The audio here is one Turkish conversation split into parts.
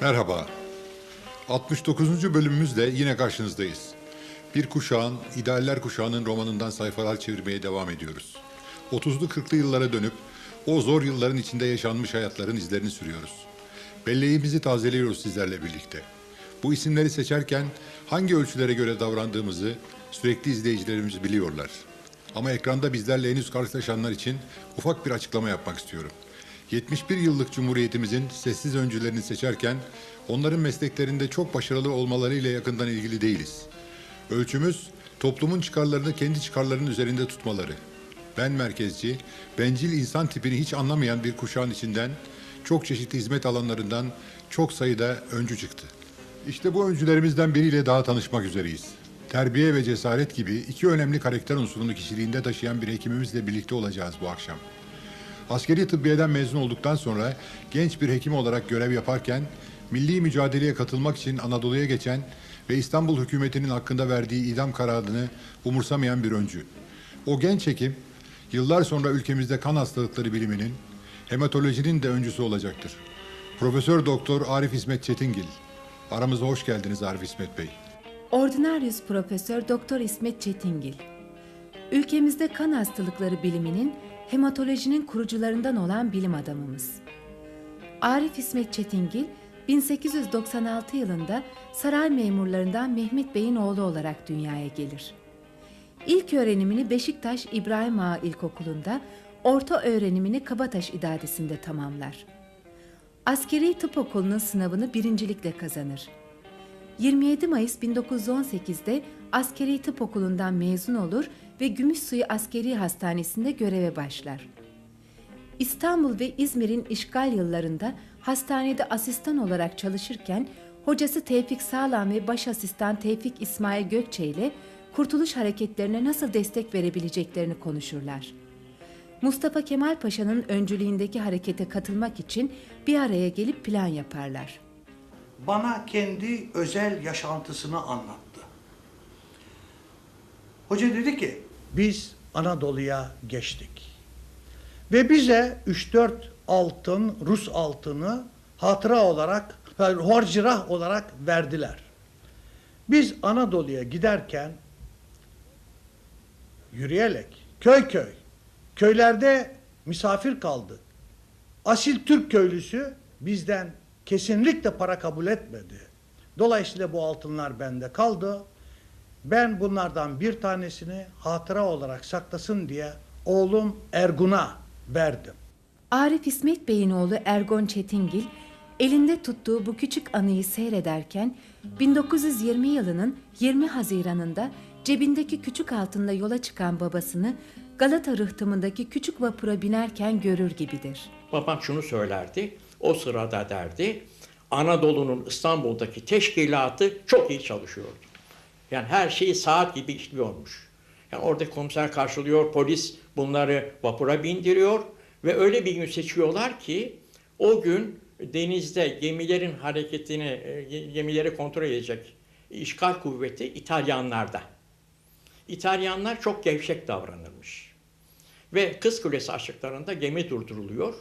Merhaba. 69. bölümümüzle yine karşınızdayız. Bir kuşağın, idealler kuşağının romanından sayfalar çevirmeye devam ediyoruz. 30'lu 40'lı yıllara dönüp o zor yılların içinde yaşanmış hayatların izlerini sürüyoruz. Belleğimizi tazeliyoruz sizlerle birlikte. Bu isimleri seçerken hangi ölçülere göre davrandığımızı sürekli izleyicilerimiz biliyorlar. Ama ekranda bizlerle henüz karşılaşanlar için ufak bir açıklama yapmak istiyorum. 71 yıllık Cumhuriyetimizin sessiz öncülerini seçerken onların mesleklerinde çok başarılı olmalarıyla yakından ilgili değiliz. Ölçümüz toplumun çıkarlarını kendi çıkarlarının üzerinde tutmaları. Ben merkezci, bencil insan tipini hiç anlamayan bir kuşağın içinden çok çeşitli hizmet alanlarından çok sayıda öncü çıktı. İşte bu öncülerimizden biriyle daha tanışmak üzereyiz. Terbiye ve cesaret gibi iki önemli karakter unsurunu kişiliğinde taşıyan bir hekimimizle birlikte olacağız bu akşam. Askeri tıbbiyeden mezun olduktan sonra genç bir hekim olarak görev yaparken milli mücadeleye katılmak için Anadolu'ya geçen ve İstanbul hükümetinin hakkında verdiği idam kararını umursamayan bir öncü. O genç hekim yıllar sonra ülkemizde kan hastalıkları biliminin, hematolojinin de öncüsü olacaktır. Profesör Doktor Arif İsmet Çetingil. Aramıza hoş geldiniz Arif İsmet Bey. Ordinarius Profesör Doktor İsmet Çetingil. Ülkemizde kan hastalıkları biliminin hematolojinin kurucularından olan bilim adamımız. Arif İsmet Çetingil 1896 yılında saray memurlarından Mehmet Bey'in oğlu olarak dünyaya gelir. İlk öğrenimini Beşiktaş İbrahim Ağa İlkokulu'nda, orta öğrenimini Kabataş İdadesi'nde tamamlar. Askeri Tıp Okulu'nun sınavını birincilikle kazanır. 27 Mayıs 1918'de Askeri Tıp Okulu'ndan mezun olur ve Gümüşsuyu Askeri Hastanesi'nde göreve başlar. İstanbul ve İzmir'in işgal yıllarında hastanede asistan olarak çalışırken hocası Tevfik Sağlam ve baş asistan Tevfik İsmail Gökçe ile kurtuluş hareketlerine nasıl destek verebileceklerini konuşurlar. Mustafa Kemal Paşa'nın öncülüğündeki harekete katılmak için bir araya gelip plan yaparlar. bana kendi özel yaşantısını anlattı. Hoca dedi ki, biz Anadolu'ya geçtik. Ve bize 3-4 altın, Rus altını hatıra olarak, harcırah olarak verdiler. Biz Anadolu'ya giderken yürüyerek, köy köy, köylerde misafir kaldık. Asil Türk köylüsü bizden kesinlikle para kabul etmedi. Dolayısıyla bu altınlar bende kaldı. Ben bunlardan bir tanesini hatıra olarak saklasın diye oğlum Ergun'a verdim. Arif İsmet Bey'in oğlu Ergon Çetingil elinde tuttuğu bu küçük anıyı seyrederken 1920 yılının 20 Haziran'ında cebindeki küçük altınla yola çıkan babasını Galata rıhtımındaki küçük vapura binerken görür gibidir. Babam şunu söylerdi. O sırada derdi Anadolu'nun İstanbul'daki teşkilatı çok iyi çalışıyordu. Yani her şey saat gibi işliyormuş. Yani orada komiser karşılıyor, polis bunları vapura bindiriyor ve öyle bir gün seçiyorlar ki o gün denizde gemilerin hareketini, e, gemileri kontrol edecek işgal kuvveti İtalyanlarda. İtalyanlar çok gevşek davranırmış. Ve Kız Kulesi açıklarında gemi durduruluyor.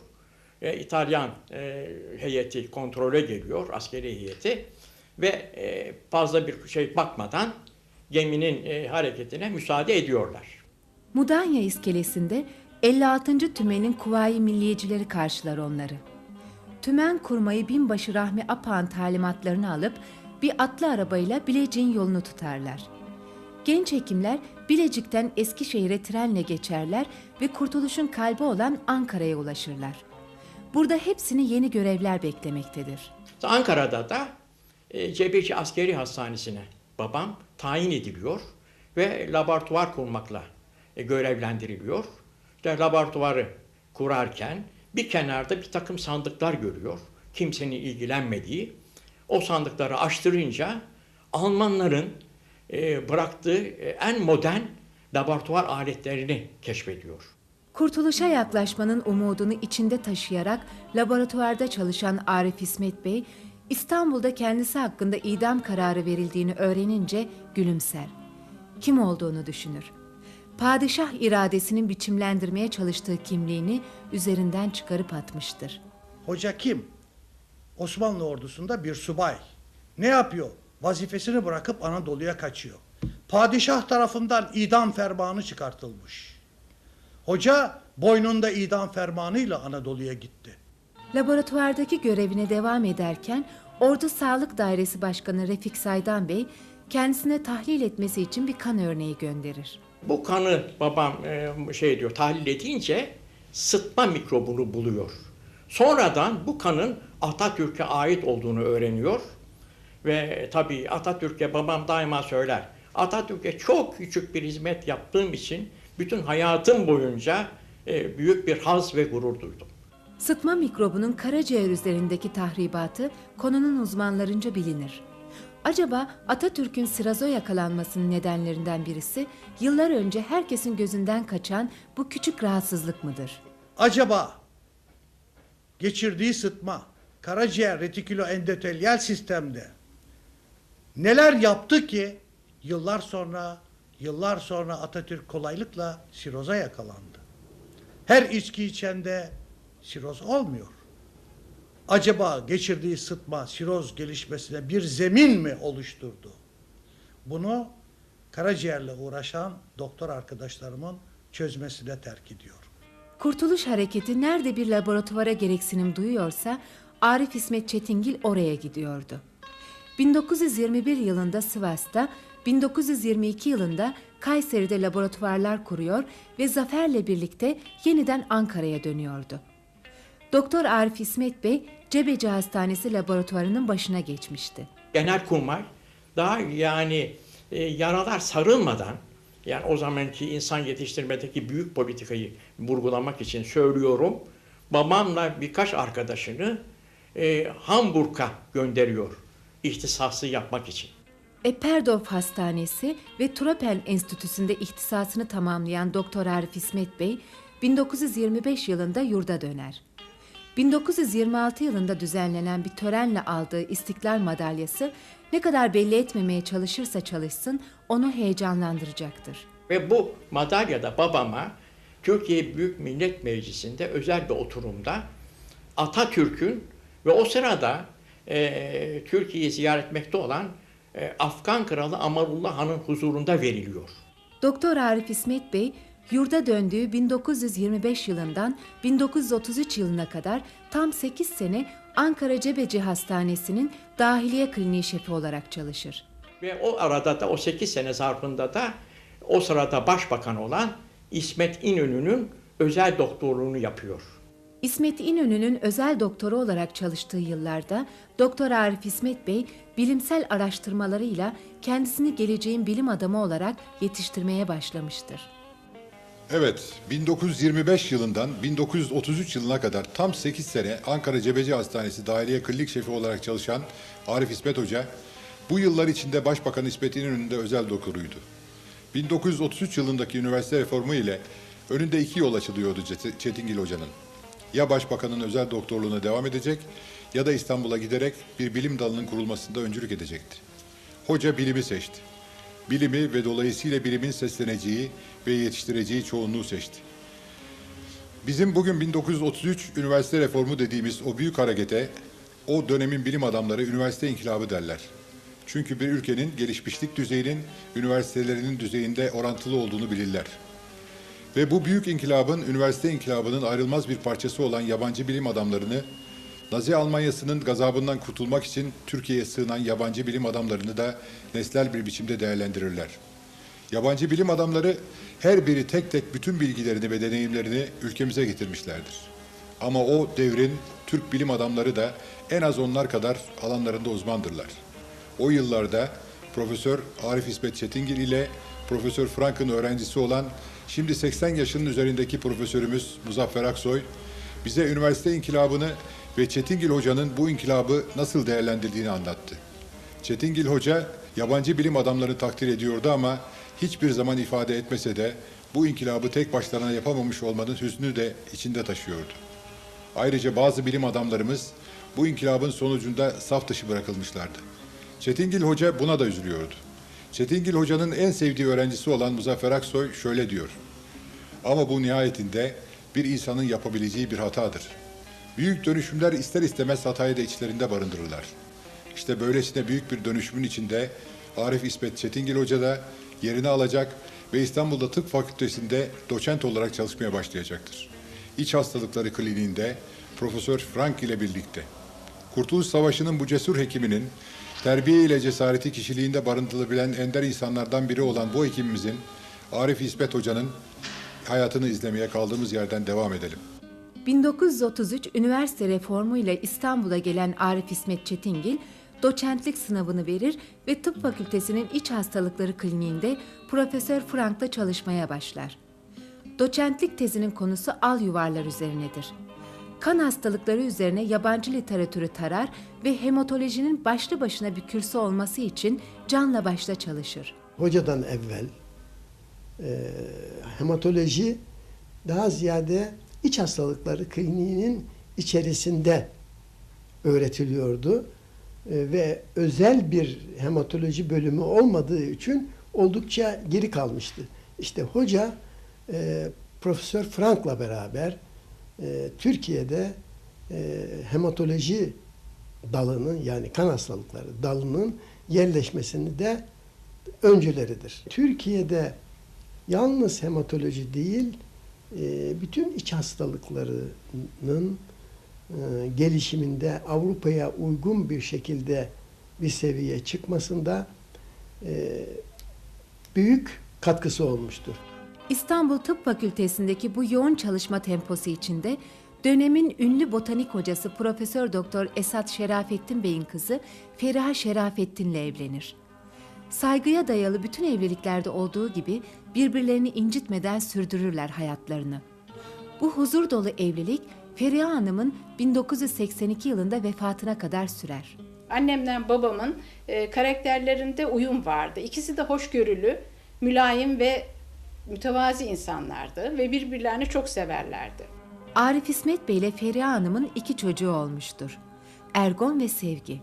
E, İtalyan e, heyeti kontrole geliyor, askeri heyeti. Ve e, fazla bir şey bakmadan geminin e, hareketine müsaade ediyorlar. Mudanya iskelesinde 56. Tümen'in Kuvayi Milliyecileri karşılar onları. Tümen kurmayı binbaşı Rahmi Apağ'ın talimatlarını alıp bir atlı arabayla Bilecik'in yolunu tutarlar. Genç hekimler Bilecik'ten Eskişehir'e trenle geçerler ve kurtuluşun kalbi olan Ankara'ya ulaşırlar. Burada hepsini yeni görevler beklemektedir. Ankara'da da e, Cebeci Askeri Hastanesi'ne babam tayin ediliyor ve laboratuvar kurmakla e, görevlendiriliyor. İşte laboratuvarı kurarken bir kenarda bir takım sandıklar görüyor. Kimsenin ilgilenmediği. O sandıkları açtırınca Almanların e, bıraktığı e, en modern laboratuvar aletlerini keşfediyor. Kurtuluşa yaklaşmanın umudunu içinde taşıyarak laboratuvarda çalışan Arif İsmet Bey, İstanbul'da kendisi hakkında idam kararı verildiğini öğrenince gülümser. Kim olduğunu düşünür. Padişah iradesinin biçimlendirmeye çalıştığı kimliğini üzerinden çıkarıp atmıştır. Hoca kim? Osmanlı ordusunda bir subay. Ne yapıyor? Vazifesini bırakıp Anadolu'ya kaçıyor. Padişah tarafından idam fermanı çıkartılmış. Hoca boynunda idam fermanıyla Anadolu'ya gitti. Laboratuvardaki görevine devam ederken Ordu Sağlık Dairesi Başkanı Refik Saydan Bey kendisine tahlil etmesi için bir kan örneği gönderir. Bu kanı babam e, şey diyor tahlil edince sıtma mikrobunu buluyor. Sonradan bu kanın Atatürk'e ait olduğunu öğreniyor. Ve tabii Atatürk'e babam daima söyler. Atatürk'e çok küçük bir hizmet yaptığım için bütün hayatım boyunca e, büyük bir haz ve gurur duydum. Sıtma mikrobunun karaciğer üzerindeki tahribatı konunun uzmanlarınca bilinir. Acaba Atatürk'ün sirazo yakalanmasının nedenlerinden birisi yıllar önce herkesin gözünden kaçan bu küçük rahatsızlık mıdır? Acaba geçirdiği sıtma karaciğer retikülo endotelyal sistemde neler yaptı ki yıllar sonra yıllar sonra Atatürk kolaylıkla siroza yakalandı. Her içki içende siroz olmuyor. Acaba geçirdiği sıtma siroz gelişmesine bir zemin mi oluşturdu? Bunu karaciğerle uğraşan doktor arkadaşlarımın çözmesine terk ediyorum. Kurtuluş Hareketi nerede bir laboratuvara gereksinim duyuyorsa Arif İsmet Çetingil oraya gidiyordu. 1921 yılında Sivas'ta, 1922 yılında Kayseri'de laboratuvarlar kuruyor ve zaferle birlikte yeniden Ankara'ya dönüyordu. Doktor Arif İsmet Bey Cebeci Hastanesi laboratuvarının başına geçmişti. Genelkurmay daha yani e, yaralar sarılmadan yani o zamanki insan yetiştirmedeki büyük politikayı vurgulamak için söylüyorum. Babamla birkaç arkadaşını e, Hamburg'a gönderiyor ihtisası yapmak için. Eperdorf Hastanesi ve Tropel Enstitüsü'nde ihtisasını tamamlayan Doktor Arif İsmet Bey 1925 yılında yurda döner. 1926 yılında düzenlenen bir törenle aldığı İstiklal Madalyası ne kadar belli etmemeye çalışırsa çalışsın onu heyecanlandıracaktır. Ve bu madalya da babama Türkiye Büyük Millet Meclisi'nde özel bir oturumda Atatürk'ün ve o sırada e, Türkiye'yi ziyaret etmekte olan e, Afgan Kralı Amarullah Han'ın huzurunda veriliyor. Doktor Arif İsmet Bey yurda döndüğü 1925 yılından 1933 yılına kadar tam 8 sene Ankara Cebeci Hastanesi'nin dahiliye kliniği şefi olarak çalışır. Ve o arada da o 8 sene zarfında da o sırada başbakan olan İsmet İnönü'nün özel doktorluğunu yapıyor. İsmet İnönü'nün özel doktoru olarak çalıştığı yıllarda Doktor Arif İsmet Bey bilimsel araştırmalarıyla kendisini geleceğin bilim adamı olarak yetiştirmeye başlamıştır. Evet, 1925 yılından 1933 yılına kadar tam 8 sene Ankara Cebeci Hastanesi Dahiliye Klinik Şefi olarak çalışan Arif İsmet Hoca, bu yıllar içinde Başbakan İsmet İnönü'nde özel doktoruydu. 1933 yılındaki üniversite reformu ile önünde iki yol açılıyordu Çetingil Hoca'nın. Ya Başbakanın özel doktorluğuna devam edecek ya da İstanbul'a giderek bir bilim dalının kurulmasında öncülük edecekti. Hoca bilimi seçti. Bilimi ve dolayısıyla bilimin sesleneceği ve yetiştireceği çoğunluğu seçti. Bizim bugün 1933 üniversite reformu dediğimiz o büyük harekete o dönemin bilim adamları üniversite inkılabı derler. Çünkü bir ülkenin gelişmişlik düzeyinin üniversitelerinin düzeyinde orantılı olduğunu bilirler. Ve bu büyük inkılabın, üniversite inkılabının ayrılmaz bir parçası olan yabancı bilim adamlarını, Nazi Almanyası'nın gazabından kurtulmak için Türkiye'ye sığınan yabancı bilim adamlarını da nesnel bir biçimde değerlendirirler. Yabancı bilim adamları her biri tek tek bütün bilgilerini ve deneyimlerini ülkemize getirmişlerdir. Ama o devrin Türk bilim adamları da en az onlar kadar alanlarında uzmandırlar. O yıllarda Profesör Arif İsmet Çetingil ile Profesör Frank'ın öğrencisi olan şimdi 80 yaşının üzerindeki profesörümüz Muzaffer Aksoy bize üniversite inkılabını ve Çetingil Hoca'nın bu inkılabı nasıl değerlendirdiğini anlattı. Çetingil Hoca yabancı bilim adamlarını takdir ediyordu ama hiçbir zaman ifade etmese de bu inkılabı tek başlarına yapamamış olmanın hüznü de içinde taşıyordu. Ayrıca bazı bilim adamlarımız bu inkılabın sonucunda saf dışı bırakılmışlardı. Çetingil Hoca buna da üzülüyordu. Çetingil Hoca'nın en sevdiği öğrencisi olan Muzaffer Aksoy şöyle diyor. Ama bu nihayetinde bir insanın yapabileceği bir hatadır. Büyük dönüşümler ister istemez hatayı da içlerinde barındırırlar. İşte böylesine büyük bir dönüşümün içinde Arif İsmet Çetingil Hoca da yerini alacak ve İstanbul'da Tıp Fakültesi'nde doçent olarak çalışmaya başlayacaktır. İç Hastalıkları Kliniğinde Profesör Frank ile birlikte. Kurtuluş Savaşı'nın bu cesur hekiminin terbiye ile cesareti kişiliğinde barındırılabilen ender insanlardan biri olan bu hekimimizin Arif İsmet Hoca'nın hayatını izlemeye kaldığımız yerden devam edelim. 1933 üniversite reformu ile İstanbul'a gelen Arif İsmet Çetingil, doçentlik sınavını verir ve tıp fakültesinin iç hastalıkları kliniğinde Profesör Frank'ta çalışmaya başlar. Doçentlik tezinin konusu al yuvarlar üzerinedir. Kan hastalıkları üzerine yabancı literatürü tarar ve hematolojinin başlı başına bir kürsü olması için canla başla çalışır. hocadan evvel e, hematoloji daha ziyade iç hastalıkları kliniğinin içerisinde öğretiliyordu. E, ve özel bir hematoloji bölümü olmadığı için oldukça geri kalmıştı. İşte hoca e, Profesör Frank'la beraber e, Türkiye'de e, hematoloji dalının yani kan hastalıkları dalının yerleşmesini de öncüleridir. Türkiye'de yalnız hematoloji değil, e, bütün iç hastalıklarının e, gelişiminde Avrupa'ya uygun bir şekilde bir seviye çıkmasında e, büyük katkısı olmuştur. İstanbul Tıp Fakültesindeki bu yoğun çalışma temposu içinde dönemin ünlü botanik hocası Profesör Doktor Esat Şerafettin Bey'in kızı Feriha Şerafettin'le evlenir. Saygıya dayalı bütün evliliklerde olduğu gibi birbirlerini incitmeden sürdürürler hayatlarını. Bu huzur dolu evlilik Feriha Hanım'ın 1982 yılında vefatına kadar sürer. Annemle babamın e, karakterlerinde uyum vardı. İkisi de hoşgörülü, mülayim ve mütevazi insanlardı ve birbirlerini çok severlerdi. Arif İsmet Bey ile Feriha Hanım'ın iki çocuğu olmuştur. Ergon ve Sevgi.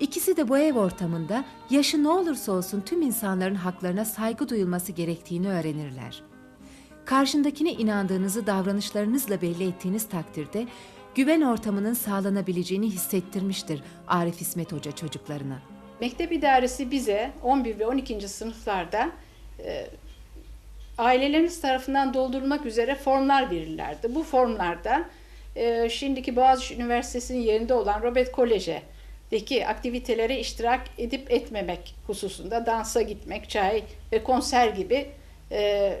İkisi de bu ev ortamında yaşı ne olursa olsun tüm insanların haklarına saygı duyulması gerektiğini öğrenirler. Karşındakine inandığınızı davranışlarınızla belli ettiğiniz takdirde güven ortamının sağlanabileceğini hissettirmiştir Arif İsmet Hoca çocuklarına. Mektep idaresi bize 11 ve 12. sınıflarda e, aileleriniz tarafından doldurulmak üzere formlar verirlerdi. Bu formlarda e, şimdiki Boğaziçi Üniversitesi'nin yerinde olan Robert Koleje'deki aktivitelere iştirak edip etmemek hususunda dansa gitmek, çay ve konser gibi e,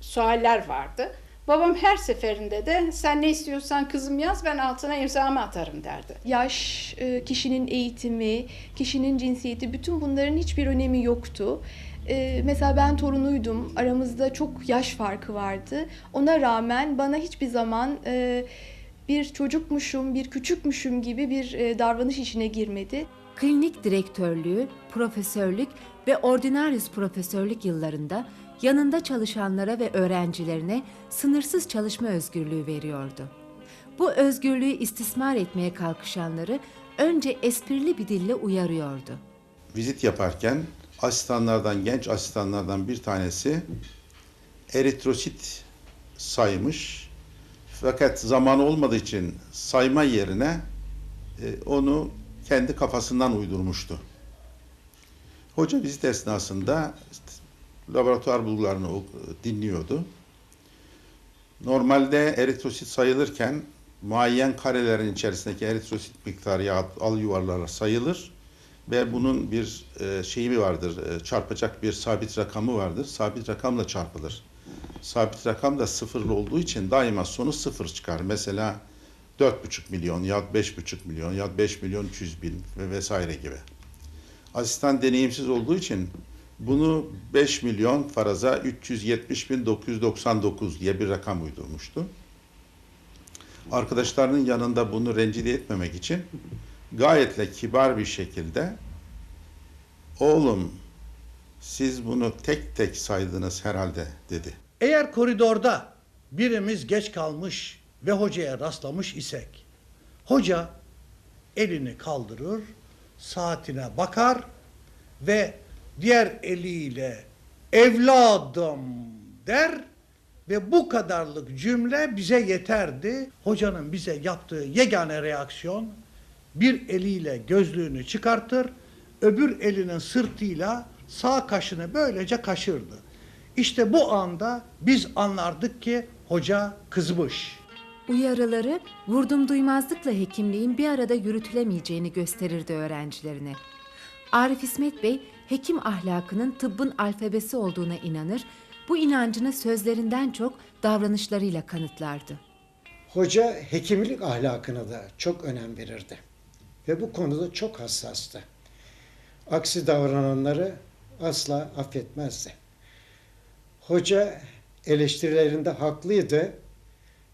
sualler vardı. Babam her seferinde de sen ne istiyorsan kızım yaz ben altına imzamı atarım derdi. yaş, e, kişinin eğitimi, kişinin cinsiyeti bütün bunların hiçbir önemi yoktu. E, Mesela ben torunuydum. Aramızda çok yaş farkı vardı. Ona rağmen bana hiçbir zaman e, bir çocukmuşum, bir küçükmüşüm gibi bir e, davranış işine girmedi. Klinik direktörlüğü, profesörlük ve ordinarius profesörlük yıllarında yanında çalışanlara ve öğrencilerine sınırsız çalışma özgürlüğü veriyordu. Bu özgürlüğü istismar etmeye kalkışanları önce esprili bir dille uyarıyordu. vizit yaparken asistanlardan, genç asistanlardan bir tanesi eritrosit saymış. Fakat zamanı olmadığı için sayma yerine e, onu kendi kafasından uydurmuştu. Hoca vizit esnasında laboratuvar bulgularını o- dinliyordu. Normalde eritrosit sayılırken muayyen karelerin içerisindeki eritrosit miktarı ya al yuvarlara sayılır ve bunun bir e, şeyi vardır, e, çarpacak bir sabit rakamı vardır. Sabit rakamla çarpılır. Sabit rakam da sıfırlı olduğu için daima sonu sıfır çıkar. Mesela 4,5 milyon ya 5,5 milyon ya 5 milyon 300 bin ve vesaire gibi. Asistan deneyimsiz olduğu için bunu 5 milyon faraza 370 bin 999 diye bir rakam uydurmuştu. Arkadaşlarının yanında bunu rencide etmemek için gayetle kibar bir şekilde oğlum siz bunu tek tek saydınız herhalde dedi. Eğer koridorda birimiz geç kalmış ve hocaya rastlamış isek, hoca elini kaldırır, saatine bakar ve diğer eliyle evladım der Ve bu kadarlık cümle bize yeterdi. Hocanın bize yaptığı yegane reaksiyon bir eliyle gözlüğünü çıkartır, öbür elinin sırtıyla sağ kaşını böylece kaşırdı. İşte bu anda biz anlardık ki hoca kızmış. Uyarıları vurdum duymazlıkla hekimliğin bir arada yürütülemeyeceğini gösterirdi öğrencilerine. Arif İsmet Bey hekim ahlakının tıbbın alfabesi olduğuna inanır, bu inancını sözlerinden çok davranışlarıyla kanıtlardı. Hoca hekimlik ahlakına da çok önem verirdi. Ve bu konuda çok hassastı. Aksi davrananları asla affetmezdi. Hoca eleştirilerinde haklıydı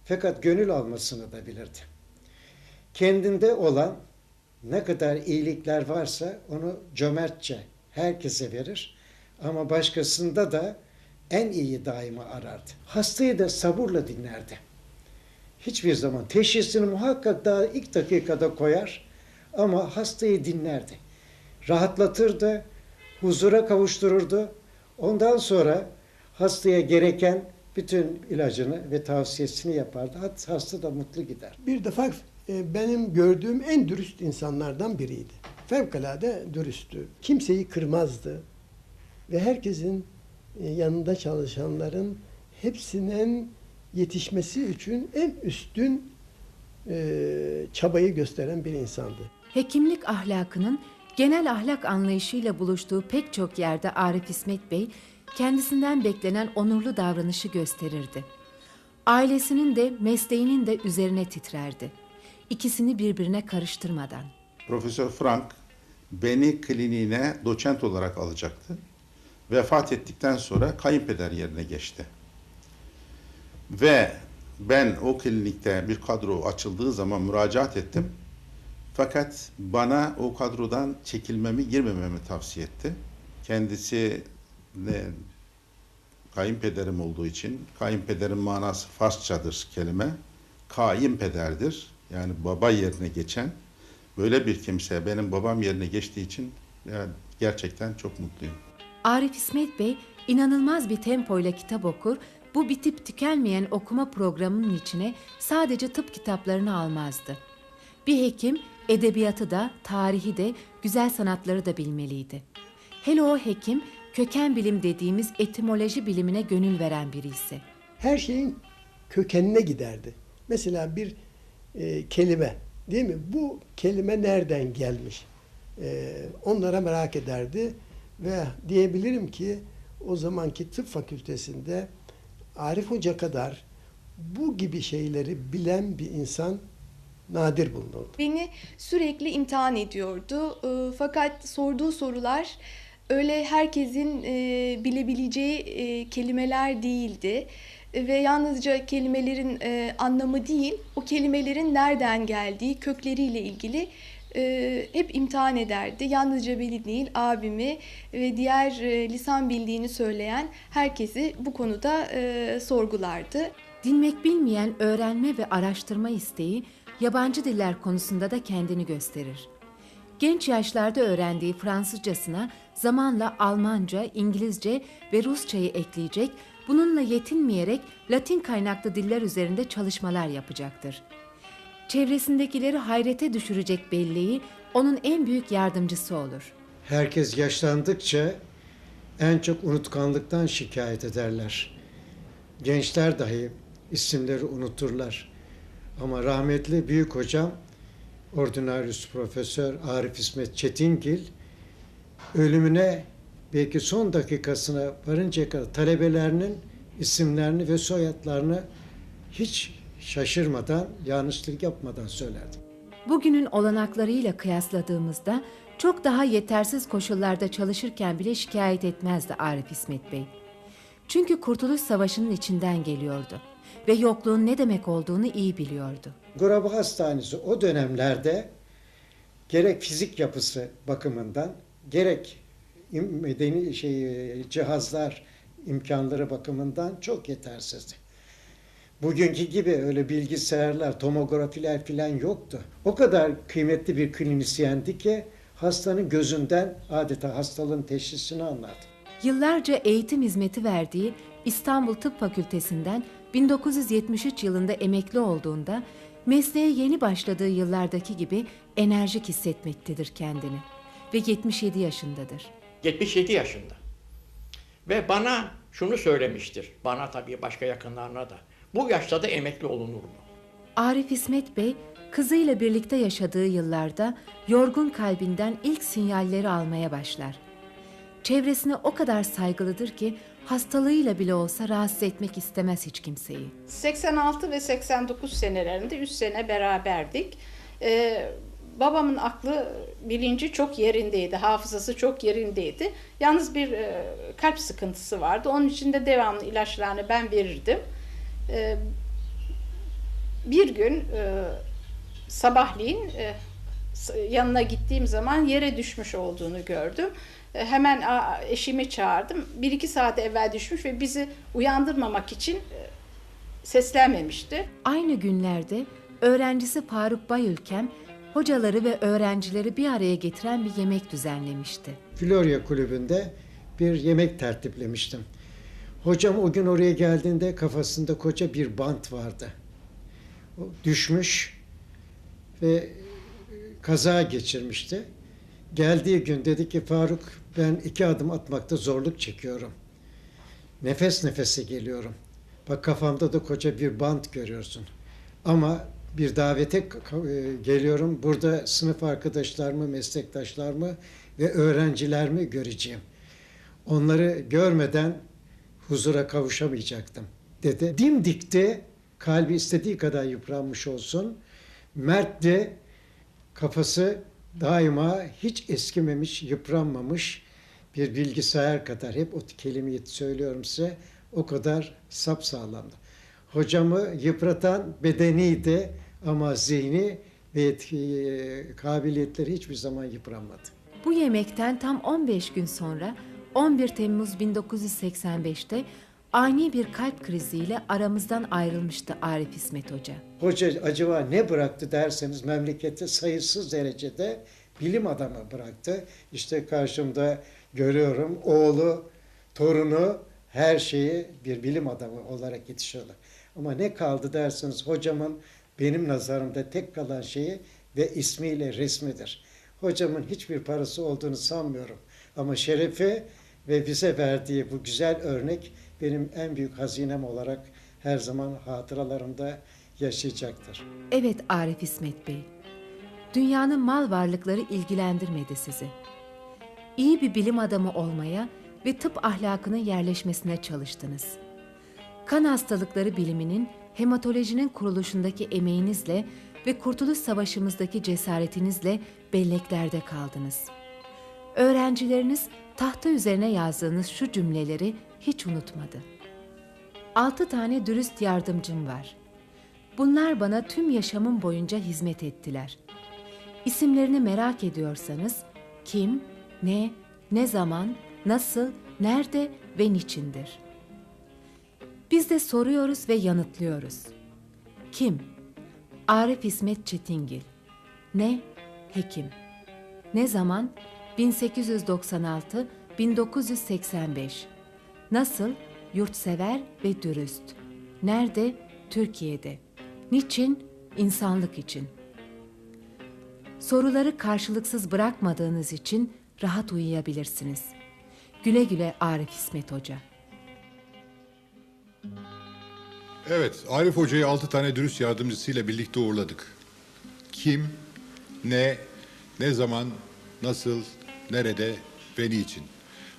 fakat gönül almasını da bilirdi. Kendinde olan ne kadar iyilikler varsa onu cömertçe herkese verir ama başkasında da en iyi daima arardı. Hastayı da sabırla dinlerdi hiçbir zaman teşhisini muhakkak daha ilk dakikada koyar ama hastayı dinlerdi. Rahatlatırdı, huzura kavuştururdu. Ondan sonra hastaya gereken bütün ilacını ve tavsiyesini yapardı. Hatta hasta da mutlu gider. Bir defa e, benim gördüğüm en dürüst insanlardan biriydi. Fevkalade dürüsttü. Kimseyi kırmazdı. Ve herkesin e, yanında çalışanların hepsinin yetişmesi için en üstün e, çabayı gösteren bir insandı. Hekimlik ahlakının genel ahlak anlayışıyla buluştuğu pek çok yerde Arif İsmet Bey kendisinden beklenen onurlu davranışı gösterirdi. Ailesinin de mesleğinin de üzerine titrerdi. İkisini birbirine karıştırmadan. Profesör Frank beni kliniğine doçent olarak alacaktı. Vefat ettikten sonra kayınpeder yerine geçti. Ve ben o klinikte bir kadro açıldığı zaman müracaat ettim. Fakat bana o kadrodan çekilmemi, girmememi tavsiye etti. Kendisi ne kayınpederim olduğu için, kayınpederin manası Farsçadır kelime. Kayınpederdir. Yani baba yerine geçen böyle bir kimse benim babam yerine geçtiği için yani gerçekten çok mutluyum. Arif İsmet Bey inanılmaz bir tempoyla kitap okur, bu bitip tükenmeyen okuma programının içine sadece tıp kitaplarını almazdı. Bir hekim edebiyatı da, tarihi de, güzel sanatları da bilmeliydi. Hele o hekim köken bilim dediğimiz etimoloji bilimine gönül veren biri ise. Her şeyin kökenine giderdi. Mesela bir e, kelime değil mi? Bu kelime nereden gelmiş? E, onlara merak ederdi ve diyebilirim ki o zamanki tıp fakültesinde Arif Hoca kadar bu gibi şeyleri bilen bir insan nadir bulunurdu. Beni sürekli imtihan ediyordu. E, Fakat sorduğu sorular öyle herkesin e, bilebileceği e, kelimeler değildi. Ve yalnızca kelimelerin e, anlamı değil, o kelimelerin nereden geldiği, kökleriyle ilgili e, hep imtihan ederdi. Yalnızca beni değil, abimi ve diğer e, lisan bildiğini söyleyen herkesi bu konuda e, sorgulardı. Dinmek bilmeyen öğrenme ve araştırma isteği yabancı diller konusunda da kendini gösterir. Genç yaşlarda öğrendiği Fransızcasına zamanla Almanca, İngilizce ve Rusçayı ekleyecek, bununla yetinmeyerek Latin kaynaklı diller üzerinde çalışmalar yapacaktır. Çevresindekileri hayrete düşürecek belleği onun en büyük yardımcısı olur. Herkes yaşlandıkça en çok unutkanlıktan şikayet ederler. Gençler dahi isimleri unuturlar. Ama rahmetli büyük hocam Ordinarius Profesör Arif İsmet Çetingil ölümüne belki son dakikasına varıncaya kadar talebelerinin isimlerini ve soyadlarını hiç şaşırmadan, yanlışlık yapmadan söylerdi. Bugünün olanaklarıyla kıyasladığımızda çok daha yetersiz koşullarda çalışırken bile şikayet etmezdi Arif İsmet Bey. Çünkü Kurtuluş Savaşı'nın içinden geliyordu ve yokluğun ne demek olduğunu iyi biliyordu. Goraba Hastanesi o dönemlerde gerek fizik yapısı bakımından gerek medeni şey cihazlar imkanları bakımından çok yetersizdi. Bugünkü gibi öyle bilgisayarlar, tomografiler filan yoktu. O kadar kıymetli bir klinisyendi ki hastanın gözünden adeta hastalığın teşhisini anlardı. Yıllarca eğitim hizmeti verdiği İstanbul Tıp Fakültesinden 1973 yılında emekli olduğunda mesleğe yeni başladığı yıllardaki gibi enerjik hissetmektedir kendini ve 77 yaşındadır. 77 yaşında. Ve bana şunu söylemiştir. Bana tabii başka yakınlarına da. Bu yaşta da emekli olunur mu? Arif İsmet Bey, kızıyla birlikte yaşadığı yıllarda yorgun kalbinden ilk sinyalleri almaya başlar. Çevresine o kadar saygılıdır ki hastalığıyla bile olsa rahatsız etmek istemez hiç kimseyi. 86 ve 89 senelerinde 3 sene beraberdik. Ee, babamın aklı, bilinci çok yerindeydi, hafızası çok yerindeydi. Yalnız bir e, kalp sıkıntısı vardı. Onun için de devamlı ilaçlarını ben verirdim. Ee, bir gün e, sabahleyin e, yanına gittiğim zaman yere düşmüş olduğunu gördüm. E, Hemen a, eşimi çağırdım. Bir iki saat evvel düşmüş ve bizi uyandırmamak için e, seslenmemişti. Aynı günlerde öğrencisi Faruk Bayülkem, hocaları ve öğrencileri bir araya getiren bir yemek düzenlemişti. Florya Kulübü'nde bir yemek tertiplemiştim. Hocam o gün oraya geldiğinde kafasında koca bir bant vardı. O düşmüş ve kaza geçirmişti. Geldiği gün dedi ki Faruk ben iki adım atmakta zorluk çekiyorum. Nefes nefese geliyorum. Bak kafamda da koca bir bant görüyorsun. Ama bir davete e, geliyorum. Burada sınıf arkadaşlarımı, meslektaşlarımı ve öğrencilerimi göreceğim. Onları görmeden huzura kavuşamayacaktım dedi. Dimdikti, kalbi istediği kadar yıpranmış olsun. Mert de kafası daima hiç eskimemiş, yıpranmamış bir bilgisayar kadar hep o kelimeyi söylüyorum size o kadar sapsağlamdı. Hocamı yıpratan bedeniydi ama zihni ve yetki- kabiliyetleri hiçbir zaman yıpranmadı. Bu yemekten tam 15 gün sonra 11 Temmuz 1985'te ani bir kalp kriziyle aramızdan ayrılmıştı Arif İsmet Hoca. Hoca acaba ne bıraktı derseniz memlekette sayısız derecede bilim adamı bıraktı. İşte karşımda görüyorum oğlu, torunu her şeyi bir bilim adamı olarak yetişiyorlar. Ama ne kaldı derseniz hocamın benim nazarımda tek kalan şeyi ve ismiyle resmidir. Hocamın hiçbir parası olduğunu sanmıyorum. Ama şerefi ve bize verdiği bu güzel örnek benim en büyük hazinem olarak her zaman hatıralarımda yaşayacaktır. Evet Arif İsmet Bey. Dünyanın mal varlıkları ilgilendirmedi sizi. İyi bir bilim adamı olmaya ve tıp ahlakının yerleşmesine çalıştınız. Kan hastalıkları biliminin, hematolojinin kuruluşundaki emeğinizle ve Kurtuluş Savaşımızdaki cesaretinizle belleklerde kaldınız. Öğrencileriniz tahta üzerine yazdığınız şu cümleleri hiç unutmadı. Altı tane dürüst yardımcım var. Bunlar bana tüm yaşamım boyunca hizmet ettiler. İsimlerini merak ediyorsanız kim, ne, ne zaman, nasıl, nerede ve niçindir. Biz de soruyoruz ve yanıtlıyoruz. Kim? Arif İsmet Çetingil. Ne? Hekim. Ne zaman? 1896-1985. Nasıl? Yurtsever ve dürüst. Nerede? Türkiye'de. Niçin? İnsanlık için. Soruları karşılıksız bırakmadığınız için rahat uyuyabilirsiniz. Güle güle Arif İsmet Hoca. Evet, Arif Hoca'yı 6 tane dürüst yardımcısıyla birlikte uğurladık. Kim, ne, ne zaman, nasıl, nerede ve niçin?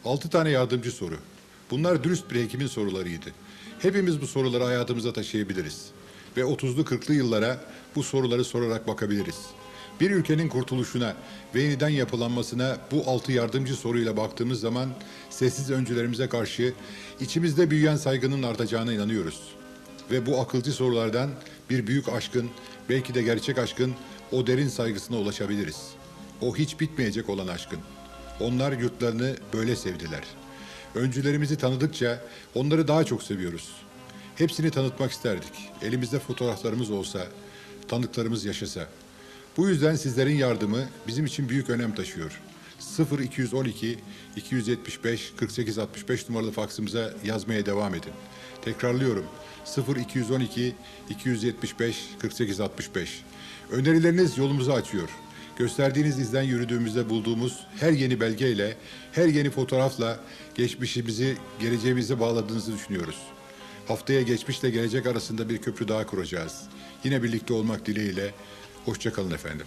6 tane yardımcı soru. Bunlar dürüst bir hekimin sorularıydı. Hepimiz bu soruları hayatımıza taşıyabiliriz. Ve 30'lu 40'lı yıllara bu soruları sorarak bakabiliriz. Bir ülkenin kurtuluşuna ve yeniden yapılanmasına bu altı yardımcı soruyla baktığımız zaman sessiz öncülerimize karşı içimizde büyüyen saygının artacağına inanıyoruz. Ve bu akılcı sorulardan bir büyük aşkın, belki de gerçek aşkın o derin saygısına ulaşabiliriz. O hiç bitmeyecek olan aşkın. Onlar yurtlarını böyle sevdiler. Öncülerimizi tanıdıkça onları daha çok seviyoruz. Hepsini tanıtmak isterdik. Elimizde fotoğraflarımız olsa, tanıklarımız yaşasa. Bu yüzden sizlerin yardımı bizim için büyük önem taşıyor. 0212 275 48 65 numaralı faksımıza yazmaya devam edin. Tekrarlıyorum. 0212 275 48 65. Önerileriniz yolumuzu açıyor. Gösterdiğiniz izden yürüdüğümüzde bulduğumuz her yeni belgeyle, her yeni fotoğrafla geçmişimizi geleceğimize bağladığınızı düşünüyoruz. Haftaya geçmişle gelecek arasında bir köprü daha kuracağız. Yine birlikte olmak dileğiyle. Hoşçakalın efendim.